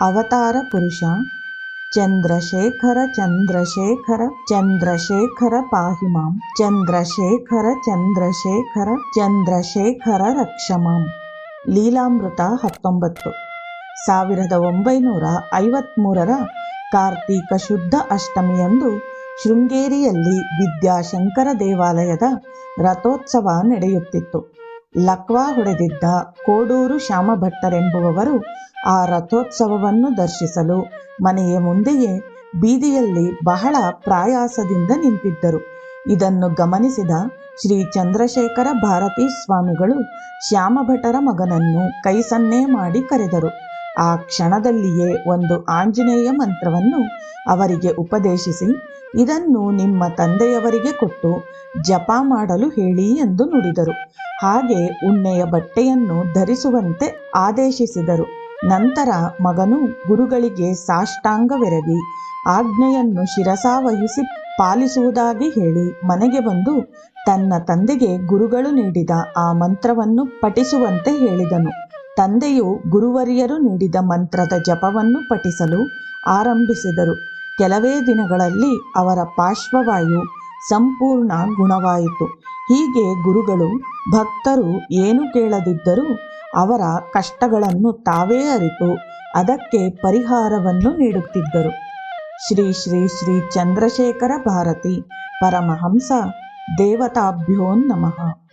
ಅವತಾರ ಪುರುಷ. ಚಂದ್ರಶೇಖರ ಚಂದ್ರಶೇಖರ ಚಂದ್ರಶೇಖರ ಪಾಹಿ ಚಂದ್ರಶೇಖರ ಚಂದ್ರಶೇಖರ ಚಂದ್ರಶೇಖರ ರಕ್ಷಮಾಂ. ಲೀಲಾಮೃತ ಹತ್ತೊಂಬತ್ತು. ಸಾವಿರದ ಒಂಬೈನೂರ ಐವತ್ತ್ಮೂರರ ಕಾರ್ತೀಕ ಶುದ್ಧ ಅಷ್ಟಮಿಯಂದು ಶೃಂಗೇರಿಯಲ್ಲಿ ವಿದ್ಯಾಶಂಕರ ದೇವಾಲಯದ ರಥೋತ್ಸವ ನಡೆಯುತ್ತಿತ್ತು. ಲಕ್ವಾ ಹೊಡೆದಿದ್ದ ಕೋಡೂರು ಶ್ಯಾಮಭಟ್ಟರೆಂಬುವವರು ಆ ರಥೋತ್ಸವವನ್ನು ದರ್ಶಿಸಲು ಮನೆಯ ಮುಂದೆಯೇ ಬೀದಿಯಲ್ಲಿ ಬಹಳ ಪ್ರಾಯಾಸದಿಂದ ನಿಂತಿದ್ದರು. ಇದನ್ನು ಗಮನಿಸಿದ ಶ್ರೀ ಚಂದ್ರಶೇಖರ ಭಾರತೀ ಸ್ವಾಮಿಗಳು ಶ್ಯಾಮಭಟರ ಮಗನನ್ನು ಕೈ ಸನ್ನೆ ಮಾಡಿ ಕರೆದರು. ಆ ಕ್ಷಣದಲ್ಲಿಯೇ ಒಂದು ಆಂಜನೇಯ ಮಂತ್ರವನ್ನು ಅವರಿಗೆ ಉಪದೇಶಿಸಿ, ಇದನ್ನು ನಿಮ್ಮ ತಂದೆಯವರಿಗೆ ಕೊಟ್ಟು ಜಪ ಮಾಡಲು ಹೇಳಿ ಎಂದು ನುಡಿದರು. ಹಾಗೆ ಉಣ್ಣೆಯ ಬಟ್ಟೆಯನ್ನು ಧರಿಸುವಂತೆ ಆದೇಶಿಸಿದರು. ನಂತರ ಮಗನು ಗುರುಗಳಿಗೆ ಸಾಷ್ಟಾಂಗವೆರಗಿ ಆಜ್ಞೆಯನ್ನು ಶಿರಸಾವಹಿಸಿ ಪಾಲಿಸುವುದಾಗಿ ಹೇಳಿ ಮನೆಗೆ ಬಂದು ತನ್ನ ತಂದೆಗೆ ಗುರುಗಳು ನೀಡಿದ ಆ ಮಂತ್ರವನ್ನು ಪಠಿಸುವಂತೆ ಹೇಳಿದನು. ತಂದೆಯು ಗುರುವರಿಯರು ನೀಡಿದ ಮಂತ್ರದ ಜಪವನ್ನು ಪಠಿಸಲು ಆರಂಭಿಸಿದರು. ಕೆಲವೇ ದಿನಗಳಲ್ಲಿ ಅವರ ಪಾರ್ಶ್ವವಾಯು ಸಂಪೂರ್ಣ ಗುಣವಾಯಿತು. ಹೀಗೆ ಗುರುಗಳು ಭಕ್ತರು ಏನು ಕೇಳದಿದ್ದರೂ ಅವರ ಕಷ್ಟಗಳನ್ನು ತಾವೇ ಅರಿತು ಅದಕ್ಕೆ ಪರಿಹಾರವನ್ನು ನೀಡುತ್ತಿದ್ದರು. ಶ್ರೀ ಶ್ರೀ ಶ್ರೀ ಚಂದ್ರಶೇಖರ ಭಾರತಿ ಪರಮಹಂಸ ದೇವತಾಭ್ಯೋ ನಮಃ.